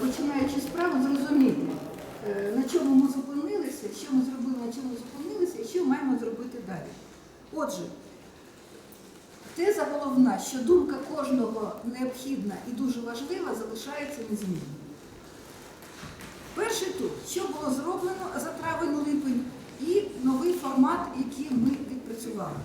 починаючи справу, зрозуміти, е, на чому ми зупинилися, що ми зробили, на чому зупинилися і що маємо зробити далі. Отже, теза головна, що думка кожного необхідна і дуже важлива, залишається незмінною. Перший тур, що було зроблено за травень-липень, і новий формат, який ми відпрацювали.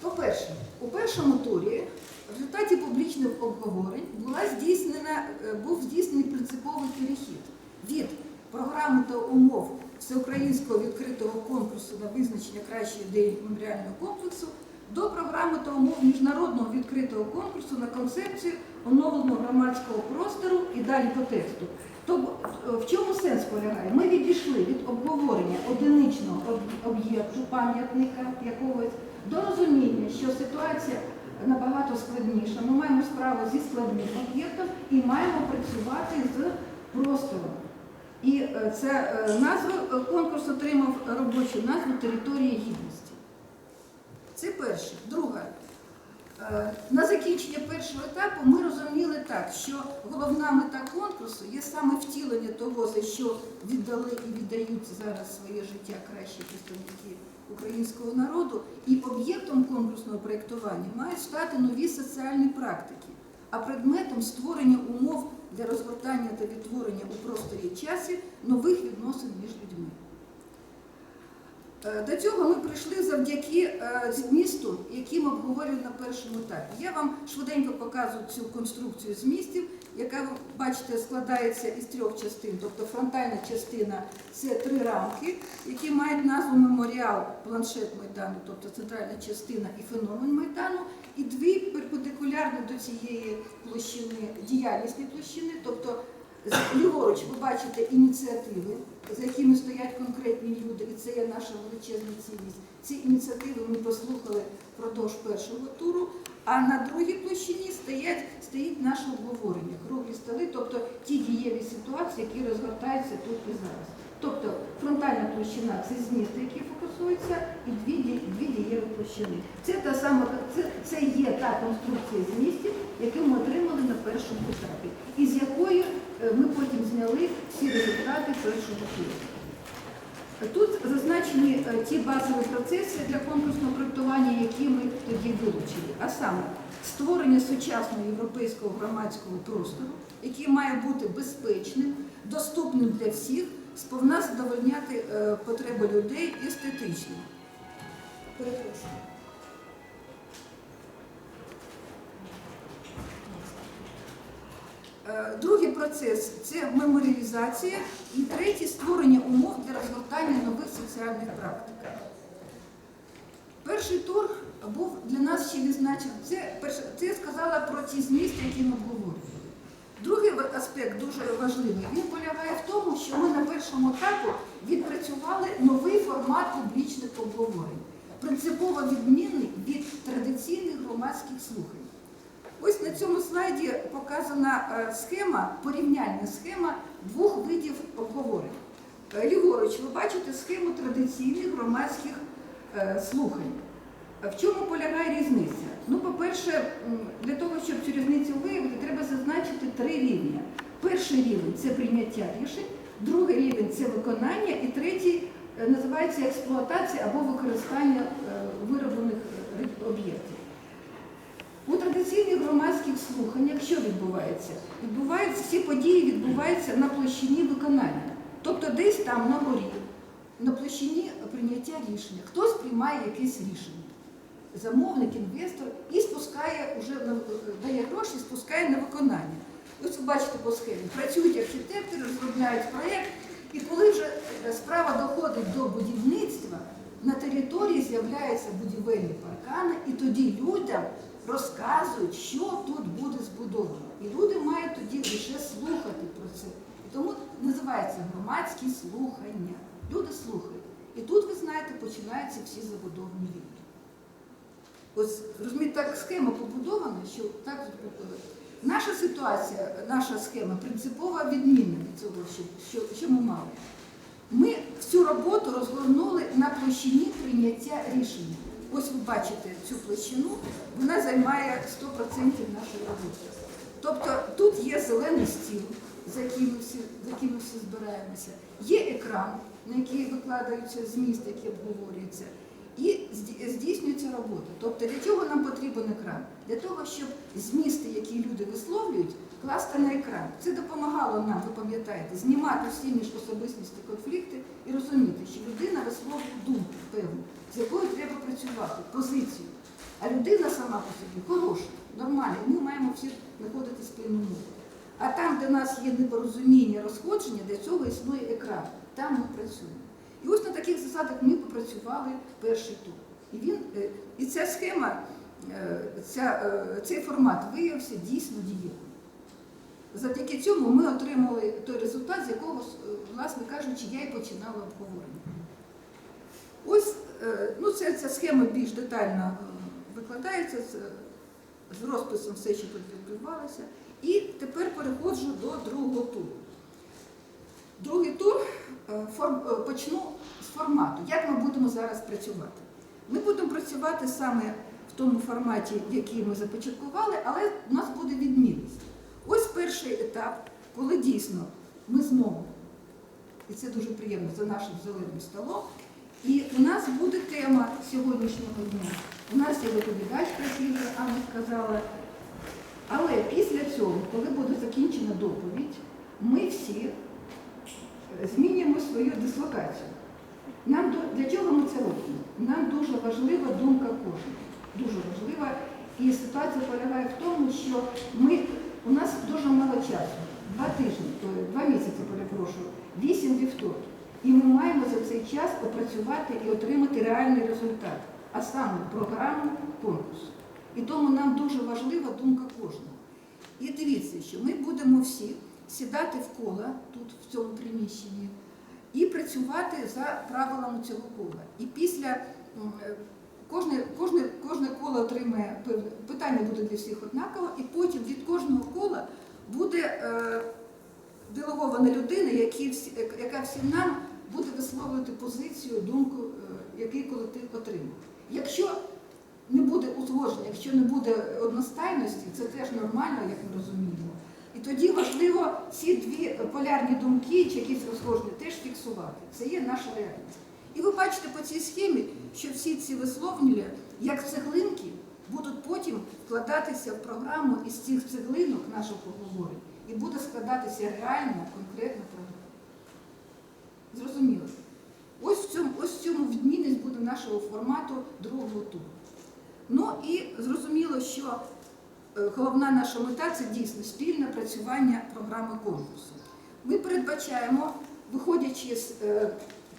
По-перше, у першому турі в результаті публічних обговорень була здійснена, е, був здійснений принциповий перехід від програми та умов всеукраїнського відкритого конкурсу на визначення кращої ідеї меморіального комплексу до програми та умов міжнародного відкритого конкурсу на концепцію оновленого громадського простору і далі по тексту. Тобто е, в чому сенс полягає? Ми відійшли від обговорення одиничного об'єкту, пам'ятника якогось, до розуміння, що ситуація набагато складніша. Ми маємо справу зі складним об'єктом і маємо працювати з простором. І е, це е, назва е, конкурс отримав робочу назву Територія гідності. Це перше. Друге. На закінчення першого етапу ми розуміли так, що головна мета конкурсу є саме втілення того, за що віддали і віддають зараз своє життя кращі представники українського народу, і об'єктом конкурсного проєктування мають стати нові соціальні практики, а предметом створення умов для розгортання та відтворення у просторі часі нових відносин між До цього ми прийшли завдяки е, змісту, який ми обговорювали на першому етапі. Я вам швиденько показую цю конструкцію змістів, яка, ви бачите, складається із трьох частин. Тобто фронтальна частина це три рамки, які мають назву меморіал, планшет Майдану, тобто центральна частина і феномен Майдану, і дві перпендикулярні до цієї площини діяльнісні площини, тобто Ліворуч ви бачите ініціативи, за якими стоять конкретні люди, і це є наша величезна цінність. Ці ініціативи ми послухали впродовж першого туру. А на другій площині стоять, стоїть наше обговорення, круглі столи, тобто ті дієві ситуації, які розгортаються тут і зараз. Тобто фронтальна площина це змісти, які фокусуються, і дві, дві дієві площини. Це та сама це, це є та конструкція змістів, яку ми отримали на першому етапі, і з якої е, ми потім зняли всі результати першого туру. Тут зазначені е, ті базові процеси для конкурсного проєктування, які ми тоді вилучили. А саме створення сучасного європейського громадського простору, який має бути безпечним, доступним для всіх, сповна задовольняти е, потреби людей естетично. Перепрошую. Другий процес це меморіалізація, і третій створення умов для розгортання нових соціальних практик. Перший тур був для нас ще відзначений. Це, це я сказала про ті змісти, які ми обговорювали. Другий аспект дуже важливий. Він полягає в тому, що ми на першому етапі відпрацювали новий формат публічних обговорень, принципово відмінний від традиційних громадських слухань. Ось на цьому слайді показана е, схема, порівняльна схема двох видів обговорень. Е, Ліворуч, ви бачите схему традиційних громадських е, слухань. В чому полягає різниця? Ну, по-перше, для того, щоб цю різницю виявити, треба зазначити три рівня. Перший рівень це прийняття рішень, другий рівень це виконання, і третій називається експлуатація або використання вироблених об'єктів. Громадських слуханнях що відбувається? Відбуваються всі події відбуваються на площині виконання. Тобто десь там на горі, на площині прийняття рішення. Хтось приймає якесь рішення. Замовник, інвестор і спускає уже на- дає гроші, спускає на виконання. Ось ви бачите по схемі. Працюють архітектори, розробляють проєкт, і коли вже е, справа доходить до будівництва, на території з'являються будівельні паркани, і тоді людям розказують, що тут буде збудовано. І люди мають тоді лише слухати про це. Тому називається громадські слухання. Люди слухають. І тут, ви знаєте, починаються всі забудовні війни. Ось розумієте, так схема побудована, що так наша ситуація, наша схема принципово відмінна від цього, що, що, що ми мали. Ми всю роботу розгорнули на площині прийняття рішення. Ось ви бачите цю площину, вона займає 100% нашої роботи. Тобто тут є зелений стіл, за яким ми всі, за яким ми всі збираємося. Є екран, на який викладаються зміст, які обговорюються. І здійснюється робота. Тобто для чого нам потрібен екран? Для того, щоб змісти, які люди висловлюють, класти на екран. Це допомагало нам, ви пам'ятаєте, знімати всі міжособистісні конфлікти і розуміти, що людина висловлює думку певну, з якою треба працювати, позицію. А людина сама по собі хороша, нормальна, і ми маємо всі знаходити спільну мову. А там, де в нас є непорозуміння, розходження, для цього існує екран. Там ми працюємо. І ось на таких засадах ми попрацювали перший тур. І, він, е, і ця схема, е, ця, е, цей формат виявився дійсно дієвим. Завдяки цьому ми отримали той результат, з якого, е, власне кажучи, я і починала обговорення. Ось е, ну, це, ця схема більш детально е, викладається з, з розписом все, що тут відбувалося. І тепер переходжу до другого туру. Другий тур форм- почну з формату. Як ми будемо зараз працювати? Ми будемо працювати саме в тому форматі, який ми започаткували, але у нас буде відмінність. Ось перший етап, коли дійсно ми знову, і це дуже приємно за нашим зеленим столом, і у нас буде тема сьогоднішнього дня. У нас є доповідач, який Анна сказала. Але після цього, коли буде закінчена доповідь, ми всі е, змінюємо свою дислокацію. Нам для чого ми це робимо? Нам дуже важлива думка кожного. Дуже важлива. І ситуація полягає в тому, що ми, у нас дуже мало часу. Два тижні, два місяці, перепрошую, вісім вівторків. І ми маємо за цей час опрацювати і отримати реальний результат, а саме програму конкурсу. І тому нам дуже важлива думка кожного. І дивіться, що ми будемо всі сідати в коло тут, в цьому приміщенні, і працювати за правилами цього кола. І після кожне, кожне, кожне коло отримає питання буде для всіх однаково, і потім від кожного кола буде е, делегована людина, які всі, яка всім нам буде висловлювати позицію, думку, е, який колектив отримав. Якщо не буде узгодження, якщо не буде одностайності, це теж нормально, як ми розуміємо. І тоді важливо ці дві полярні думки чи якісь розхоження теж фіксувати. Це є наша реальність. І ви бачите по цій схемі, що всі ці висловлення, як цеглинки, будуть потім вкладатися в програму із цих цеглинок нашого поговорення і буде складатися реальна, конкретна програма. Зрозуміло? Ось в цьому, ось в цьому відмінність буде нашого формату другого туру. Ну і зрозуміло, що е, головна наша мета це дійсно спільне працювання програми конкурсу. Ми передбачаємо, виходячи з е,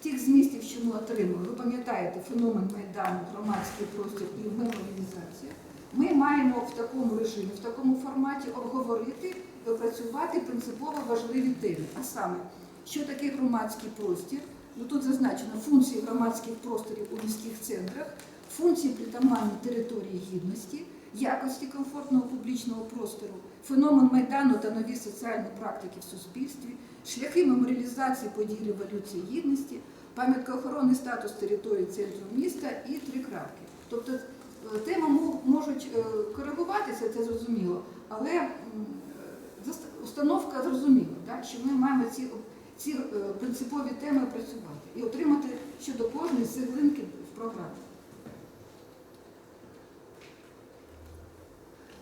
тих змістів, що ми отримали, ви пам'ятаєте феномен Майдану, громадський простір і меморіалізація, ми маємо в такому режимі, в такому форматі обговорити і опрацювати принципово важливі теми. А саме, що таке громадський простір, ну тут зазначено функції громадських просторів у міських центрах, функції притаманні території гідності, якості комфортного публічного простору, феномен Майдану та нові соціальні практики в суспільстві, шляхи меморіалізації подій революції гідності, пам'ятка охорони статус території центру міста і три крапки. Тобто е, теми можуть е, коригуватися, це зрозуміло, але установка зрозуміла, так, що ми маємо ці, ці е, принципові теми працювати і отримати щодо кожної цеглинки в програмі.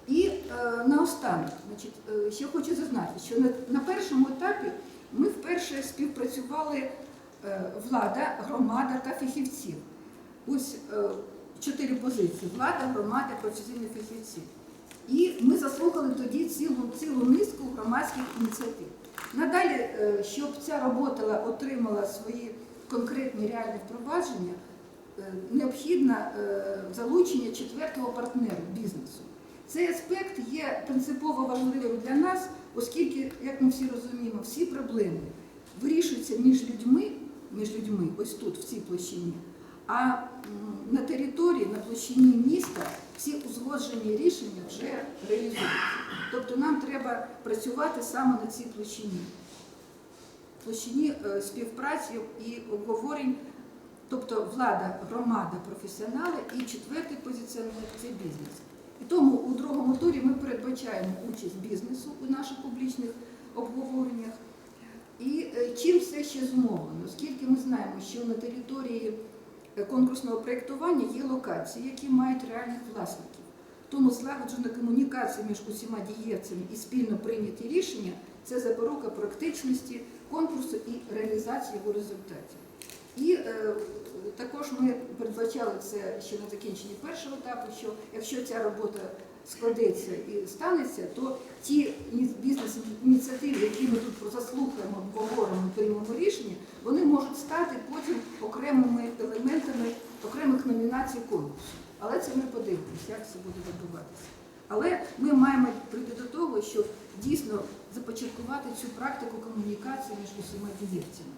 І е, наостанок, значить, ще хочу зазначити, що на, на першому етапі ми вперше співпрацювали е, влада, громада та фахівці. Ось е, чотири позиції: влада, громада, професійні фахівці. І ми заслухали тоді цілу, цілу низку громадських ініціатив. Надалі, е, щоб ця робота отримала свої конкретні реальні впровадження, необхідно залучення четвертого партнеру бізнесу. Цей аспект є принципово важливим для нас, оскільки, як ми всі розуміємо, всі проблеми вирішуються між людьми, між людьми, ось тут, в цій площині, а на території, на площині міста всі узгоджені рішення вже реалізуються. Тобто нам треба працювати саме на цій площині, площині е, співпраці і обговорень, тобто влада, громада, професіонали і четвертий позиціонер це бізнес. І тому у другому турі ми передбачаємо участь бізнесу у наших обговореннях. І е, чим все ще зумовлено? Оскільки ми знаємо, що на території е, конкурсного проєктування є локації, які мають реальних власників. Тому злагоджена комунікація між усіма дієвцями і спільно прийняті рішення це запорука практичності конкурсу і реалізації його результатів. І е, також ми передбачали це ще на закінченні першого етапу, що якщо ця робота складеться і станеться, то ті бізнес-ініціативи, які ми тут заслухаємо, обговоримо, приймемо рішення, вони можуть стати потім окремими елементами окремих номінацій конкурсу. Але це ми подивимося, як це буде відбуватися. Але ми маємо прийти до того, щоб дійсно започаткувати цю практику комунікації між усіма дієвцями.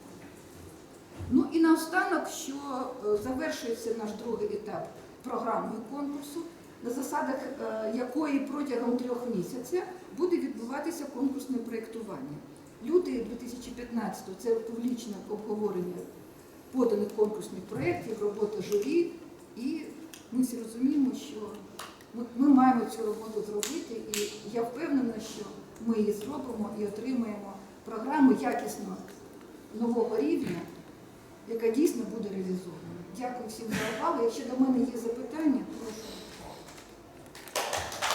Ну і наостанок, що е, завершується наш другий етап програмою конкурсу, на засадах е, якої протягом трьох місяців буде відбуватися конкурсне проєктування. Лютий 2015 це публічне обговорення поданих конкурсних проєктів, робота журі, і ми всі розуміємо, що ми маємо цю роботу зробити, і я впевнена, що ми її зробимо і отримаємо програму якісно нового рівня, яка дійсно буде реалізована. Дякую всім за увагу. Якщо до мене є запитання, прошу.